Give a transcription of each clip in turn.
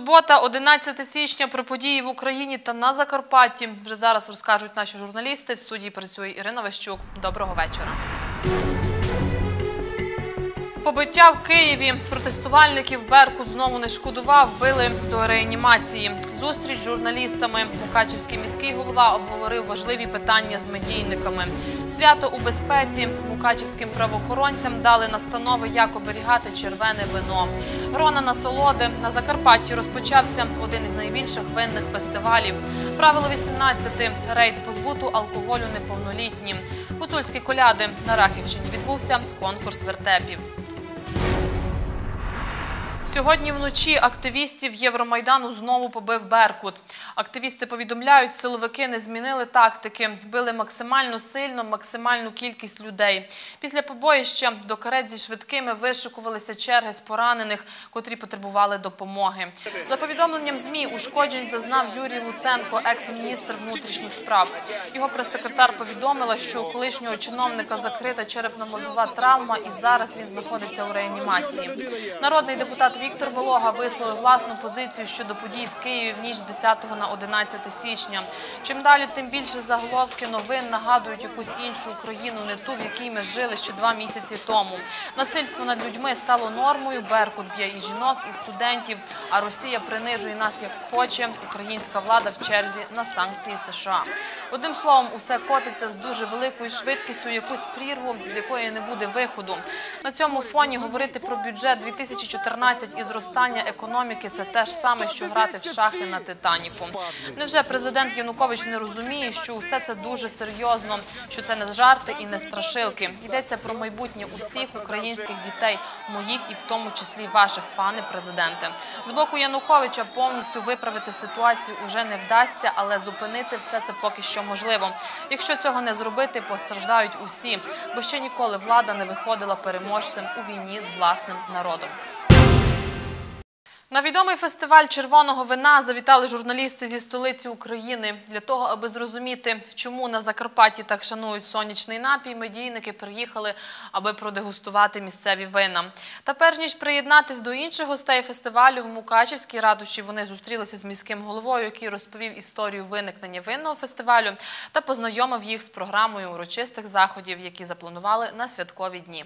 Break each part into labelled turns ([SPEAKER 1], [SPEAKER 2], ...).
[SPEAKER 1] Субота, 11 січня, про події в Україні та на Закарпатті. Вже зараз розкажуть наші журналісти. В студії працює Ірина Вещук. Доброго вечора. Побиття в Києві. Протестувальників Беркут знову не шкодував, били до реанімації. Зустріч з журналістами. Мукачівський міський голова обговорив важливі питання з медійниками. Свято у безпеці. Мукачівським правоохоронцям дали настанови, як оберігати червене вино. Грона насолоди. На Закарпатті розпочався один із найбільших винних фестивалів. Правило 18. Рейд по збуту алкоголю неповнолітнім. Гуцульські коляди. На Рахівщині відбувся конкурс вертепів. Сьогодні вночі активістів Євромайдану знову побив Беркут. Активісти повідомляють, силовики не змінили тактики, били максимально сильно, максимальну кількість людей. Після побоїща до карет зі швидкими вишикувалися черги з поранених, котрі потребували допомоги. За повідомленням ЗМІ, ушкоджень зазнав Юрій Луценко, екс-міністр внутрішніх справ. Його прес-секретар повідомила, що у колишнього чиновника закрита черепно-мозгова травма, і зараз він знаходиться у реанімації. Народний депутат Віктор Волога висловив власну позицію щодо подій в Києві в ніч з 10 на 11 січня. Чим далі, тим більше заголовки новин нагадують якусь іншу Україну, не ту, в якій ми жили ще два місяці тому. Насильство над людьми стало нормою. Беркут б'є і жінок, і студентів. А Росія принижує нас як хоче. Українська влада в черзі на санкції США. Одним словом, усе котиться з дуже великою швидкістю, якусь прірву, з якої не буде виходу. На цьому фоні говорити про бюджет 2014 і зростання економіки це те ж саме, що грати в шахи на Титаніку. Невже президент Янукович не розуміє, що усе це дуже серйозно, що це не жарти і не страшилки? Йдеться про майбутнє усіх українських дітей, моїх і в тому числі ваших, пане президенте. З боку Януковича повністю виправити ситуацію уже не вдасться, але зупинити все це поки що можливо. Якщо цього не зробити, постраждають усі, бо ще ніколи влада не виходила переможцем у війні з власним народом. На відомий фестиваль червоного вина завітали журналісти зі столиці України. Для того, аби зрозуміти, чому на Закарпатті так шанують сонячний напій, медійники приїхали, аби продегустувати місцеві вина. Та перш ніж приєднатись до інших гостей фестивалю в Мукачівській ратуші, вони зустрілися з міським головою, який розповів історію виникнення винного фестивалю та познайомив їх з програмою урочистих заходів, які запланували на святкові дні.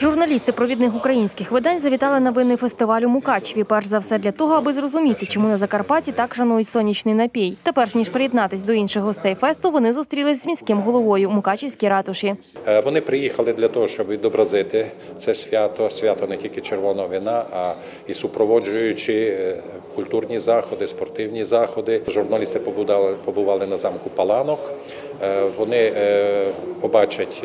[SPEAKER 2] Журналісти провідних українських видань завітали на винний фестиваль у Мукачеві. Перш за все для того, аби зрозуміти, чому на Закарпатті так шанують сонячний напій. Та перш ніж приєднатись до інших гостей фесту, вони зустрілись з міським головою у Мукачівській ратуші.
[SPEAKER 3] Е, Вони приїхали для того, щоб відобразити це свято, свято не тільки червоного вина, а і супроводжуючи е, культурні заходи, спортивні заходи. Журналісти побудали, побували на замку Паланок. Е, Вони побачать.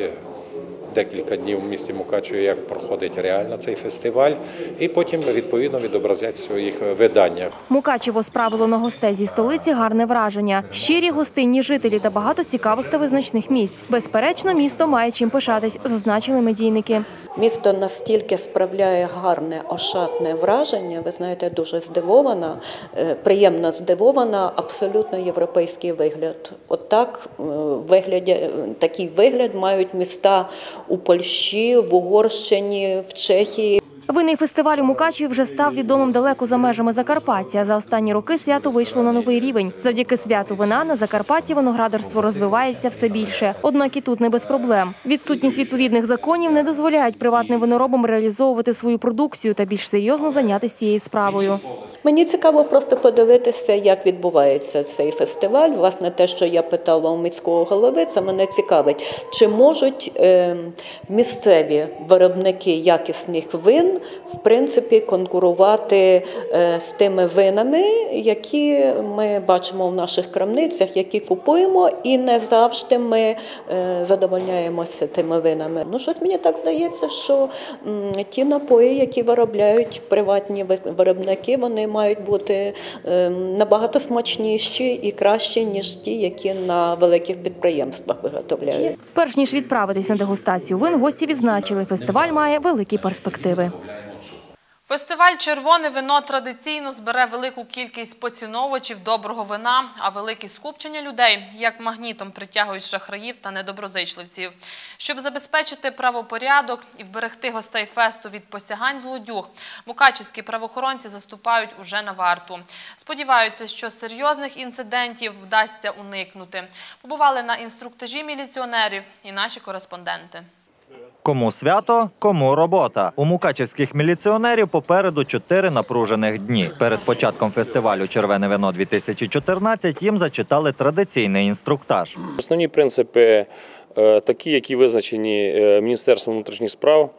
[SPEAKER 3] Декілька днів в місті Мукачеві, як проходить реально цей фестиваль, і потім відповідно відобразять в своїх виданнях.
[SPEAKER 2] Мукачево справило на гостей зі столиці гарне враження. Щирі гостинні жителі та багато цікавих та визначних місць. Безперечно, місто має чим пишатись, зазначили медійники.
[SPEAKER 4] Місто настільки справляє гарне ошатне враження. Ви знаєте, дуже здивована, е, приємно здивована. Абсолютно європейський вигляд. Отак е, вигляді е, такий вигляд мають міста у Польщі, в Угорщині, в Чехії.
[SPEAKER 2] Винний фестиваль у Мукачеві вже став відомим далеко за межами Закарпаття. За останні роки свято вийшло на новий рівень. Завдяки святу вина на Закарпатті виноградарство розвивається все більше. Однак і тут не без проблем. Відсутність відповідних законів не дозволяють приватним виноробам реалізовувати свою продукцію та більш серйозно зайнятися цією справою.
[SPEAKER 4] Мені цікаво просто подивитися, як відбувається цей фестиваль. Власне, те, що я питала у міського голови, це мене цікавить. Чи можуть е, місцеві виробники якісних вин в принципі конкурувати е, з тими винами, які ми бачимо в наших крамницях, які купуємо, і не завжди ми е, задовольняємося тими винами. Ну, щось мені так здається, що ті напої, які виробляють приватні ви- виробники, вони мають бути е, набагато смачніші і кращі, ніж ті, які на великих підприємствах виготовляють.
[SPEAKER 2] Перш ніж відправитись на дегустацію вин, гості відзначили, фестиваль має великі перспективи.
[SPEAKER 1] Фестиваль Червоне вино традиційно збере велику кількість поціновувачів доброго вина, а великі скупчення людей як магнітом притягують шахраїв та недоброзичливців. Щоб забезпечити правопорядок і вберегти гостей фесту від посягань злодюг, мукачівські правоохоронці заступають уже на варту. Сподіваються, що серйозних інцидентів вдасться уникнути. Побували на інструктажі міліціонерів і наші кореспонденти.
[SPEAKER 5] Кому свято, кому робота. У мукачівських міліціонерів попереду чотири напружених дні. Перед початком фестивалю Червене вино 2014 їм зачитали традиційний інструктаж.
[SPEAKER 6] Основні принципи е, такі, які визначені е, Міністерством внутрішніх справ,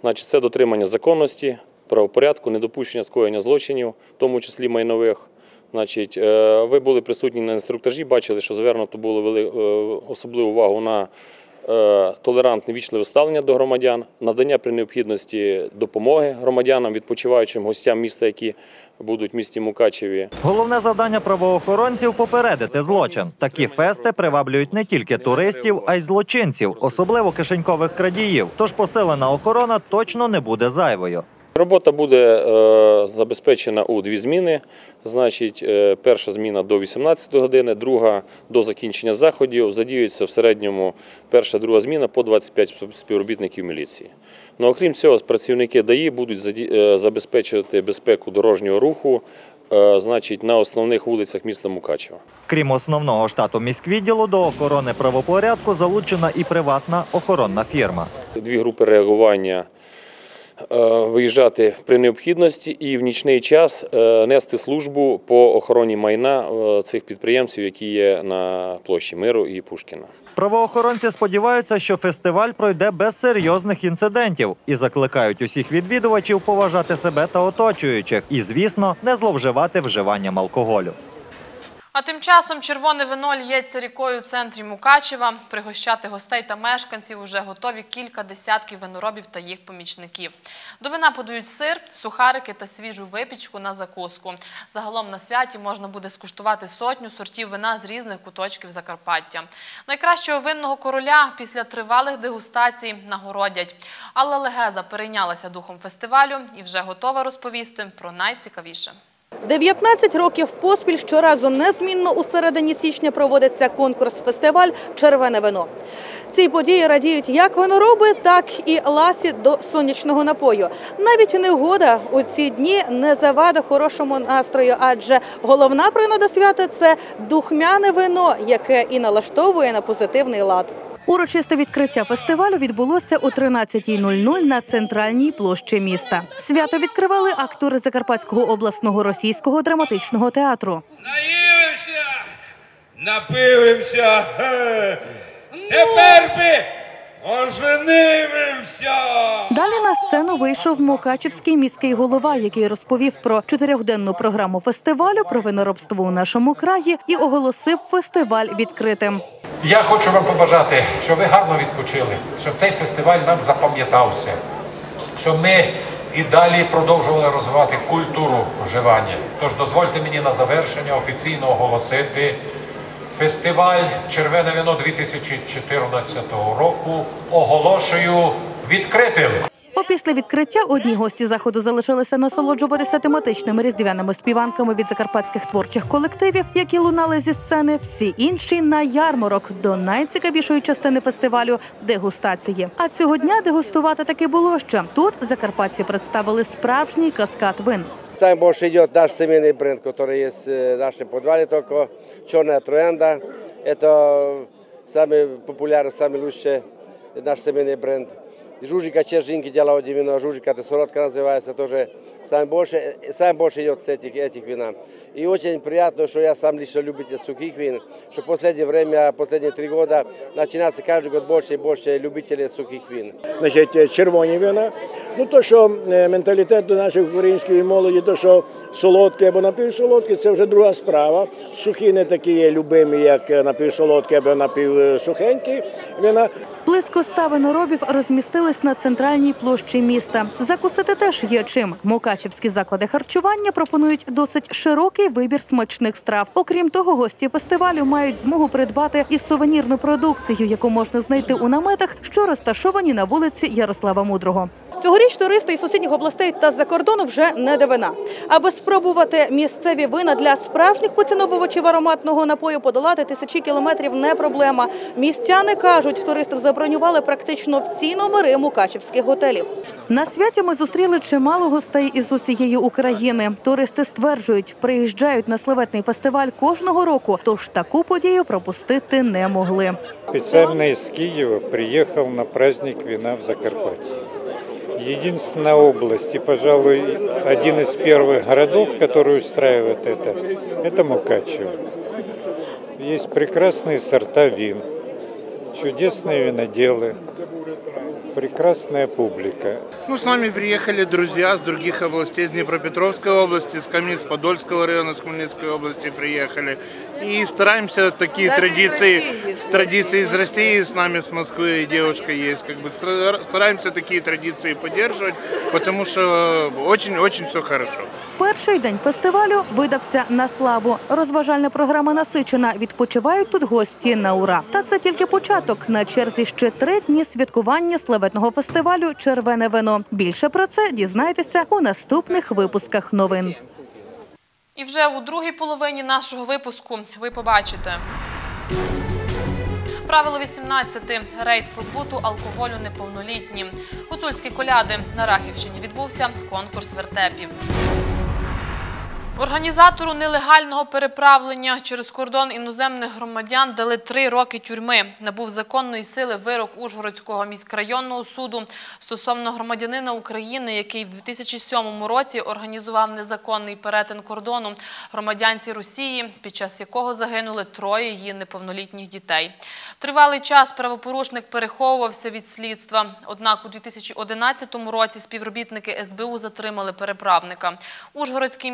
[SPEAKER 6] значить, це дотримання законності, правопорядку, недопущення скоєння злочинів, в тому числі майнових. Значить, е, ви були присутні на інструктажі, бачили, що звернуто було особливу увагу на толерантне вічливе ставлення до громадян, надання при необхідності допомоги громадянам, відпочиваючим гостям міста, які будуть в місті Мукачеві.
[SPEAKER 5] Головне завдання правоохоронців попередити злочин. Такі фести приваблюють не тільки туристів, а й злочинців, особливо кишенькових крадіїв. Тож посилена охорона точно не буде зайвою.
[SPEAKER 6] Робота буде е, забезпечена у дві зміни. Значить, е, перша зміна до 18 години, друга до закінчення заходів. Задіюється в середньому перша, друга зміна по 25 співробітників міліції. Ну, окрім цього, працівники ДАІ будуть е, забезпечувати безпеку дорожнього руху значить, на основних вулицях міста Мукачева.
[SPEAKER 5] Крім основного штату міськвідділу, до охорони правопорядку залучена і приватна охоронна фірма.
[SPEAKER 6] Дві групи реагування виїжджати при необхідності і в нічний час е, нести службу по охороні майна е, цих підприємців, які є на площі Миру і Пушкіна.
[SPEAKER 5] Правоохоронці сподіваються, що фестиваль пройде без серйозних інцидентів і закликають усіх відвідувачів поважати себе та оточуючих, і, звісно, не зловживати вживанням алкоголю.
[SPEAKER 1] А тим часом червоне вино л'ється рікою в центрі Мукачева. Пригощати гостей та мешканців уже готові кілька десятків виноробів та їх помічників. До вина подають сир, сухарики та свіжу випічку на закуску. Загалом на святі можна буде скуштувати сотню сортів вина з різних куточків Закарпаття. Найкращого винного короля після тривалих дегустацій нагородять. Алла Легеза перейнялася духом фестивалю і вже готова розповісти про найцікавіше.
[SPEAKER 7] 19 років поспіль щоразу незмінно у середині січня проводиться конкурс-фестиваль Червене вино. Цій події радіють як винороби, так і ласі до сонячного напою. Навіть негода у ці дні не завада хорошому настрою, адже головна принада свята це духмяне вино, яке і налаштовує на позитивний лад. Урочисте відкриття фестивалю відбулося о 13.00 на центральній площі міста. Свято відкривали актори Закарпатського обласного російського драматичного театру.
[SPEAKER 8] Наївимося, напивимося. Тепер би оженився.
[SPEAKER 7] Далі на сцену вийшов Мукачівський міський голова, який розповів про чотирьохденну програму фестивалю про виноробство у нашому краї і оголосив фестиваль відкритим.
[SPEAKER 3] Я хочу вам побажати, щоб ви гарно відпочили, щоб цей фестиваль нам запам'ятався, щоб ми і далі продовжували розвивати культуру вживання. Тож дозвольте мені на завершення офіційно оголосити фестиваль Червене вино 2014 року оголошую відкритим.
[SPEAKER 7] Опісля відкриття одні гості заходу залишилися насолоджуватися тематичними різдвяними співанками від закарпатських творчих колективів, які лунали зі сцени. Всі інші на ярмарок до найцікавішої частини фестивалю дегустації. А цього дня дегустувати таки було що. Тут закарпатці представили справжній каскад вин.
[SPEAKER 9] Самый больше идет наш семейный бренд, который есть э, в нашем подвале только. Черная троянда. Это самый популярный, самый лучший наш семейный бренд. Жужика Чержинки делала вино, Жужика, это солодка называется тоже. Самый больше, самый больше идет с этих, этих вина. И очень приятно, что я сам лично любитель сухих вин, что в последнее время, последние три года, начинается каждый год больше и больше любителей сухих вин.
[SPEAKER 10] значить, червоні вина. Ну, то, що е, менталітет до нашої української молоді, то, що солодке або напівсолодке, це вже друга справа. Сухі не такі є любимі, як е, напівсолодкі або напівсухенькі вина.
[SPEAKER 7] Близько ста виноробів розмістились на центральній площі міста. Закусити теж є чим. Мукачівські заклади харчування пропонують досить широкий вибір смачних страв. Окрім того, гості фестивалю мають змогу придбати і сувенірну продукцію, яку можна знайти у наметах, що розташовані на вулиці Ярослава Мудрого. Цьогоріч туристи із сусідніх областей та з-за кордону вже не дивина. Аби спробувати місцеві вина для справжніх поціновувачів ароматного напою подолати тисячі кілометрів не проблема. Містяни кажуть, туристів забронювали практично всі номери мукачівських готелів. На святі ми зустріли чимало гостей із усієї України. Туристи стверджують, приїжджають на славетний фестиваль кожного року, тож таку подію пропустити не могли.
[SPEAKER 11] Специально из Киева приехал на праздник вина в Закарпатье. Единственная область и, пожалуй, один из первых городов, который устраивает это, это Мукачево. Есть прекрасные сорта вин, чудесные виноделы, прекрасная публика.
[SPEAKER 8] Ну, с нами приехали друзья с других областей, с Днепропетровской области, с Каменец-Подольского района, с Хмельницкой области приехали. И стараемся такие традиции, традиции из России, с нами с Москвы девушка есть, как бы стара- стараемся такие традиции поддерживать, потому что очень-очень все хорошо.
[SPEAKER 7] Перший день фестивалю видався на славу. Розважальна програма насичена. Відпочивають тут гості на ура. Та це тільки початок. На черзі ще три дні святкування славетного фестивалю Червене вино. Більше про це дізнайтеся у наступних випусках новин.
[SPEAKER 1] І вже у другій половині нашого випуску ви побачите. Правило 18. Рейд по збуту алкоголю неповнолітнім. Гуцульські коляди на Рахівщині відбувся конкурс вертепів. Організатору нелегального переправлення через кордон іноземних громадян дали три роки тюрми. Набув законної сили вирок Ужгородського міськрайонного суду стосовно громадянина України, який в 2007 році організував незаконний перетин кордону громадянці Росії, під час якого загинули троє її неповнолітніх дітей. Тривалий час правопорушник переховувався від слідства. Однак у 2011 році співробітники СБУ затримали переправника. Ужгородський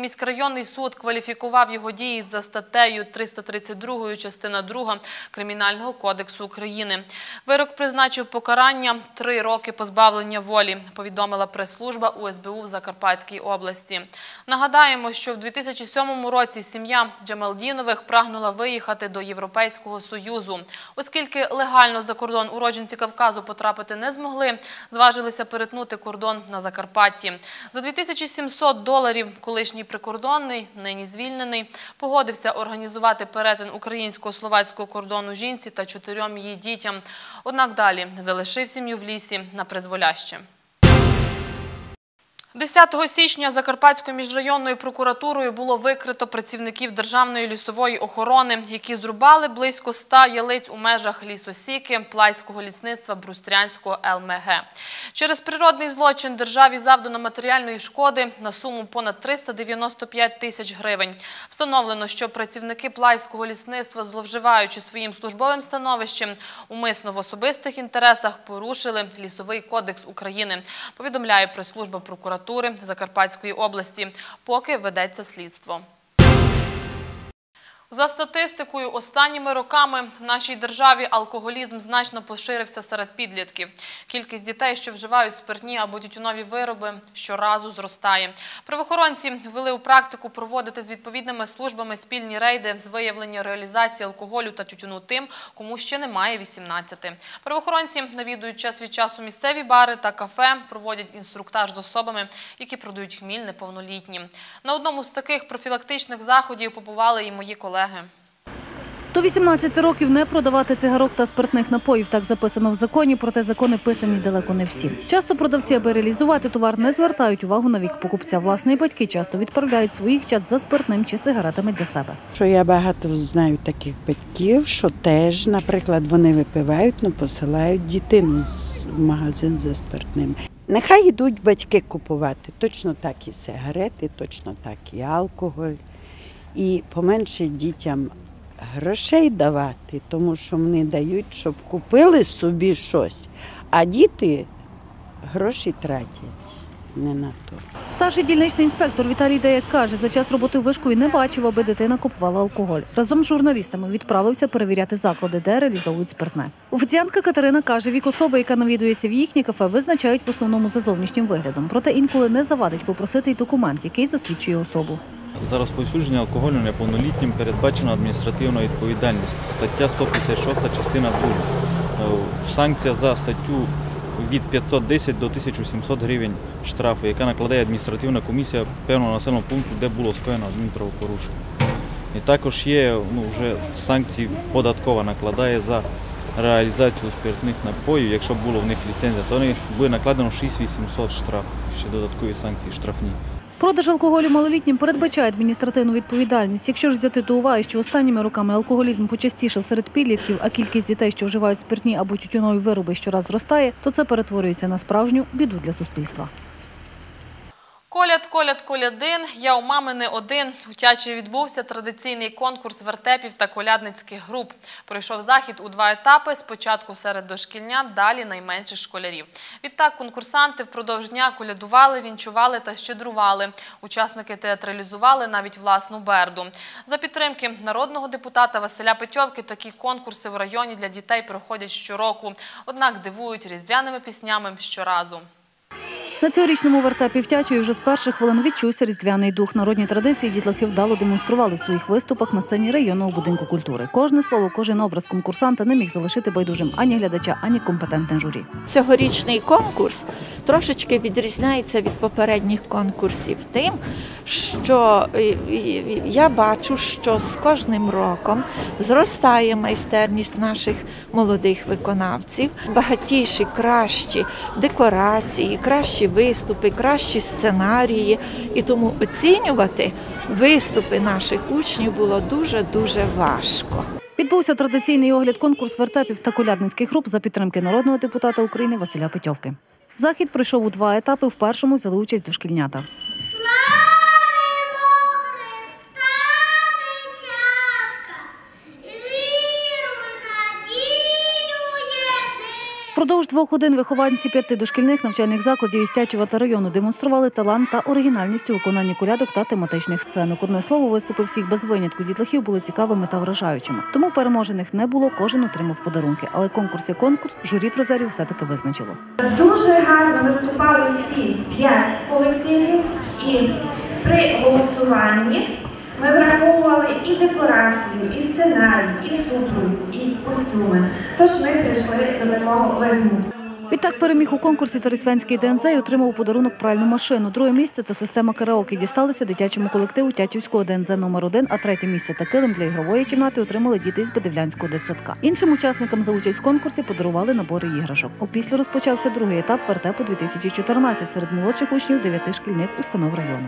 [SPEAKER 1] міськрайонний суд кваліфікував його дії за статтею 332 частина 2 Кримінального кодексу України. Вирок призначив покарання три роки позбавлення волі, повідомила прес-служба УСБУ в Закарпатській області. Нагадаємо, що в 2007 році сім'я Джамалдінових прагнула виїхати до Європейського Союзу. Оскільки легально за кордон уродженці Кавказу потрапити не змогли, зважилися перетнути кордон на Закарпатті. За 2700 доларів колишній прикордонний, нині звільнений, погодився організувати перетин українсько-словацького кордону жінці та чотирьом її дітям. Однак далі залишив сім'ю в лісі на призволяще. 10 січня Закарпатською міжрайонною прокуратурою було викрито працівників Державної лісової охорони, які зрубали близько 100 ялиць у межах лісосіки Плайського лісництва Брустрянського ЛМГ. Через природний злочин державі завдано матеріальної шкоди на суму понад 395 тисяч гривень. Встановлено, що працівники Плайського лісництва, зловживаючи своїм службовим становищем, умисно в особистих інтересах порушили Лісовий кодекс України, повідомляє прес-служба прокуратури Закарпатської області, поки ведеться слідство. За статистикою, останніми роками в нашій державі алкоголізм значно поширився серед підлітків. Кількість дітей, що вживають спиртні або тютюнові вироби, щоразу зростає. Правоохоронці ввели у практику проводити з відповідними службами спільні рейди з виявлення реалізації алкоголю та тютюну тим, кому ще немає 18. Правоохоронці навідують час від часу місцеві бари та кафе, проводять інструктаж з особами, які продають хміль неповнолітнім. На одному з таких профілактичних заходів побували і мої колеги.
[SPEAKER 12] До 18 років не продавати цигарок та спиртних напоїв. Так записано в законі, проте закони писані далеко не всі. Часто продавці, аби реалізувати товар, не звертають увагу на вік покупця. Власне, і батьки часто відправляють своїх чат за спиртним чи сигаретами для себе.
[SPEAKER 13] Що я багато знаю таких батьків, що теж, наприклад, вони випивають, ну посилають дитину з- в магазин за спиртним. Нехай йдуть батьки купувати. Точно так і сигарети, точно так і алкоголь. І поменше дітям грошей давати, тому що вони дають, щоб купили собі щось, а діти гроші тратять не на то.
[SPEAKER 12] Старший дільничний інспектор Віталій Деяк каже, за час роботи і не бачив, аби дитина купувала алкоголь. Разом з журналістами відправився перевіряти заклади, де реалізовують спиртне. Офіціантка Катерина каже, вік особи, яка навідується в їхнє кафе, визначають в основному за зовнішнім виглядом. Проте інколи не завадить попросити й документ, який засвідчує особу.
[SPEAKER 14] За розповсюдження алкоголю неповнолітнім передбачена адміністративна відповідальність. Стаття 156, частина 2. Е, Санкція за статтю від 510 до 1700 гривень штрафу, яка накладає адміністративна комісія певного населеного пункту, де було скоєно адмінправопорушення. І також є ну, вже санкції податкова накладає за реалізацію спиртних напоїв, якщо було в них ліцензія, то буде накладено 6800 штраф, ще додаткові санкції штрафні.
[SPEAKER 12] Продаж алкоголю малолітнім передбачає адміністративну відповідальність. Якщо ж взяти до уваги, що останніми роками алкоголізм почастішав серед підлітків, а кількість дітей, що вживають спиртні або тютюнові вироби, щораз зростає, то це перетворюється на справжню біду для суспільства.
[SPEAKER 1] Коляд, коляд, колядин. Я у мами не один. У Тячі відбувся традиційний конкурс вертепів та колядницьких груп. Пройшов захід у два етапи. Спочатку серед дошкільнят, далі найменших школярів. Відтак конкурсанти впродовж дня колядували, вінчували та щедрували. Учасники театралізували навіть власну берду. За підтримки народного депутата Василя Петьовки такі конкурси в районі для дітей проходять щороку. Однак дивують різдвяними піснями щоразу.
[SPEAKER 12] На цьогорічному вертепі в Тячові вже з перших хвилин відчувся різдвяний дух. Народні традиції дітлахи вдало демонстрували в своїх виступах на сцені районного будинку культури. Кожне слово, кожен образ конкурсанта не міг залишити байдужим ані глядача, ані компетентне журі.
[SPEAKER 15] Цьогорічний конкурс трошечки відрізняється від попередніх конкурсів тим, що я бачу, що з кожним роком зростає майстерність наших молодих виконавців, багатіші, кращі декорації, кращі виступи, кращі сценарії. І тому оцінювати виступи наших учнів було дуже дуже важко.
[SPEAKER 12] Відбувся традиційний огляд конкурс вертепів та колядницьких груп за підтримки народного депутата України Василя Петьовки. Захід пройшов у два етапи. В першому взяли участь дошкільнята. Впродовж двох годин вихованці п'яти дошкільних навчальних закладів із Тячева та району демонстрували талант та оригінальність у виконанні колядок та тематичних сценок. Одне слово, виступи всіх без винятку дітлахів були цікавими та вражаючими. Тому переможених не було, кожен отримав подарунки. Але конкурс є конкурс, журі призерів все-таки визначило.
[SPEAKER 16] Дуже гарно виступали всі п'ять колективів, і при голосуванні ми враховували і декорацію, і сценарій, і супровід, і костюми. Тож ми прийшли до такого висновку.
[SPEAKER 12] Відтак переміг у конкурсі Тарисвянський ДНЗ і отримав подарунок пральну машину. Друге місце та система караоке дісталися дитячому колективу Тячівського ДНЗ номер 1 а третє місце та килим для ігрової кімнати отримали діти із Бедивлянського дитсадка. Іншим учасникам за участь в конкурсі подарували набори іграшок. Опісля розпочався другий етап вертепу 2014 серед молодших учнів дев'яти шкільних установ району.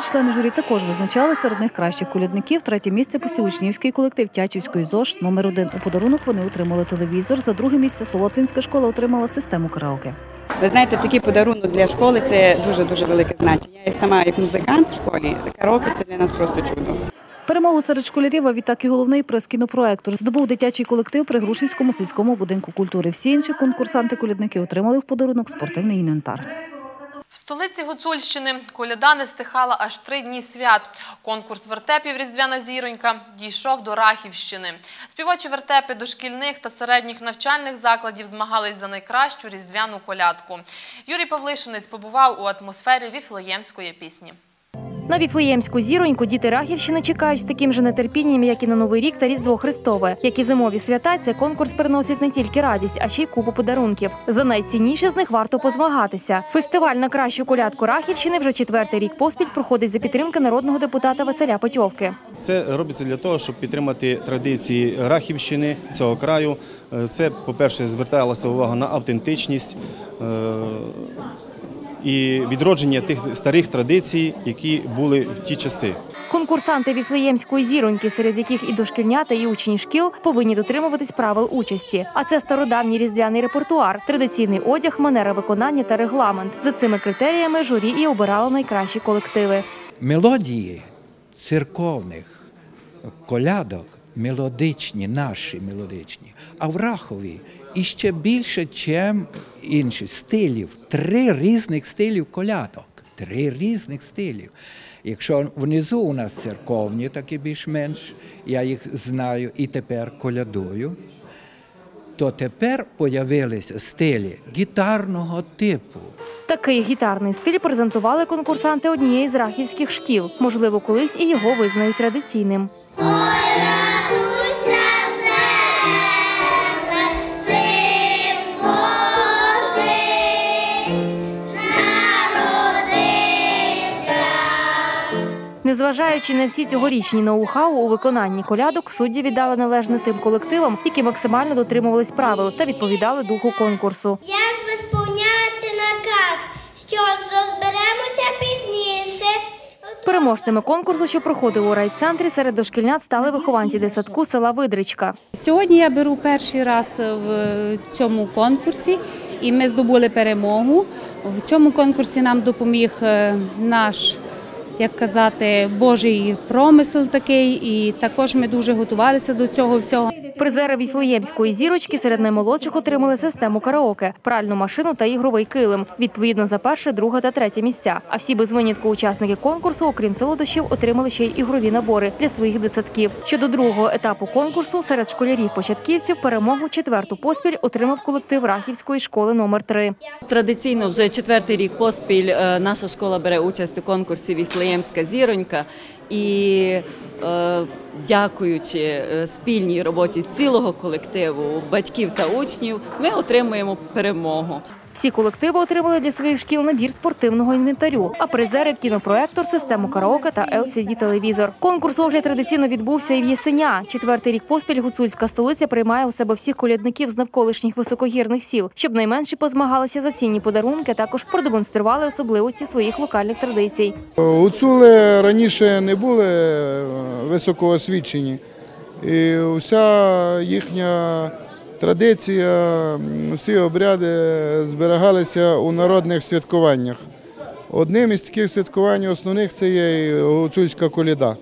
[SPEAKER 12] Тут члени журі також визначали серед них кращих колядників. Третє місце посів учнівський колектив Тячівської ЗОЖ номер 1 У подарунок вони отримали телевізор. За друге місце Солотвинська школа отримала систему караоке.
[SPEAKER 17] Ви знаєте, такий подарунок для школи це дуже дуже велике значення. Я сама як музикант в школі, караоке це для нас просто чудо.
[SPEAKER 12] Перемогу серед школярів, а відтак і головний приз кінопроекту здобув дитячий колектив при Грушівському сільському будинку культури. Всі інші конкурсанти-колядники отримали в подарунок спортивний інвентар.
[SPEAKER 1] В столиці Гуцульщини коляда не стихала аж три дні свят. Конкурс вертепів «Різдвяна зіронька» дійшов до Рахівщини. Співочі вертепи дошкільних та середніх навчальних закладів змагались за найкращу різдвяну колядку. Юрій Павлишинець побував у атмосфері віфлеємської пісні.
[SPEAKER 2] На віфлеємську зіроньку діти Рахівщини чекають з таким же нетерпінням, як і на Новий рік та Різдво Христове. Як і зимові свята, цей конкурс приносить не тільки радість, а ще й купу подарунків. За найцінніше з них варто позмагатися. Фестиваль на кращу колядку Рахівщини вже четвертий рік поспіль проходить за підтримки народного депутата Василя Потьовки.
[SPEAKER 18] Це робиться для того, щоб підтримати традиції Рахівщини цього краю. Е, Це, по-перше, зверталася увага на автентичність е, і відродження тих старих традицій, які були в ті часи.
[SPEAKER 2] Конкурсанти віфлеємської зіроньки, серед яких і дошкільнята, і учні шкіл, повинні дотримуватись правил участі. А це стародавній різдвяний репертуар, традиційний одяг, манера виконання та регламент. За цими критеріями журі і обирало найкращі колективи.
[SPEAKER 19] Мелодії церковних колядок мелодичні, наші мелодичні, а в Рахові іще більше, ніж інші стилів. Три різних стилів колядок. Три різних стилів. Якщо внизу у нас церковні, такі більш-менш, я їх знаю і тепер колядую, то тепер появилися стилі гітарного типу.
[SPEAKER 2] Такий гітарний стиль презентували конкурсанти однієї з рахівських шкіл. Можливо, колись і його визнають традиційним. Незважаючи на всі цьогорічні ноу-хау у виконанні колядок, судді віддали належне тим колективам, які максимально дотримувались правил та відповідали духу конкурсу.
[SPEAKER 20] Як ви сповняєте наказ, що зберемося пізніше?
[SPEAKER 2] Переможцями конкурсу, що проходив у райцентрі, серед дошкільнят стали вихованці дитсадку села Видричка.
[SPEAKER 21] Сьогодні я беру перший раз в цьому конкурсі, і ми здобули перемогу. В цьому конкурсі нам допоміг е, наш, як казати, Божий промисел такий, і також ми дуже готувалися до цього всього.
[SPEAKER 2] Призери Віфлеємської зірочки серед наймолодших отримали систему караоке, пральну машину та ігровий килим, відповідно за перше, друге та третє місця. А всі без винятку учасники конкурсу, окрім солодощів, отримали ще й ігрові набори для своїх дитсадків. Щодо другого етапу конкурсу, серед школярів-початківців перемогу четверту поспіль отримав колектив Рахівської школи номер 3
[SPEAKER 22] Традиційно вже четвертий рік поспіль е, наша школа бере участь у конкурсі Віфлеємська зіронька. І е, дякуючи е, спільній роботі цілого колективу, батьків та учнів, ми отримуємо перемогу.
[SPEAKER 2] Всі колективи отримали для своїх шкіл набір спортивного інвентарю, а призери кінопроектор, систему караоке та LCD телевізор. Конкурс огляд традиційно відбувся і в Єсеня. Четвертий рік поспіль гуцульська столиця приймає у себе всіх колядників з навколишніх високогірних сіл, щоб найменші позмагалися за цінні подарунки, також продемонстрували особливості своїх локальних традицій.
[SPEAKER 23] Гуцули раніше не були е, високоосвічені, і вся їхня традиція, всі обряди зберігалися у народних святкуваннях. Одним із таких святкувань основних це є гуцульська коляда.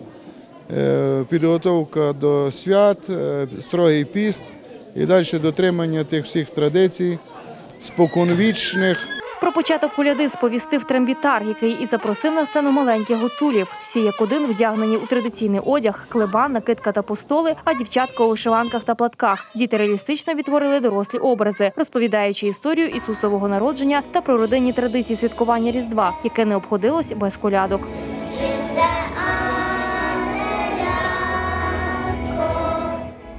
[SPEAKER 23] Е, Підготовка до свят, е, строгий піст і далі дотримання тих всіх традицій, споконвічних.
[SPEAKER 2] Про початок коляди сповістив трембітар, який і запросив на сцену маленьких гуцулів. Всі як один вдягнені у традиційний одяг, клеба, накидка та постоли, а дівчатка у вишиванках та платках. Діти реалістично відтворили дорослі образи, розповідаючи історію Ісусового народження та про родинні традиції святкування Різдва, яке не обходилось без колядок.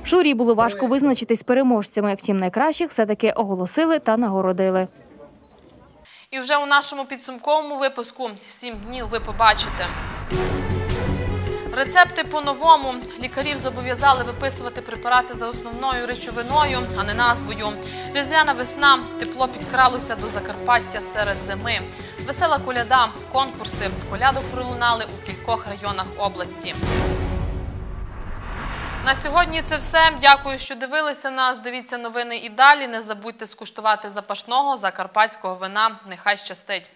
[SPEAKER 2] Журі було важко визначитись переможцями. Втім, найкращих все-таки оголосили та нагородили.
[SPEAKER 1] І вже у нашому підсумковому випуску «Сім днів ви побачите. Рецепти по-новому. Лікарів зобов'язали виписувати препарати за основною речовиною, а не назвою. Різдвяна весна. Тепло підкралося до Закарпаття серед зими. Весела коляда, конкурси. Колядок пролунали у кількох районах області. На сьогодні це все. Дякую, що дивилися нас. Дивіться новини і далі. Не забудьте скуштувати запашного закарпатського вина. Нехай щастить.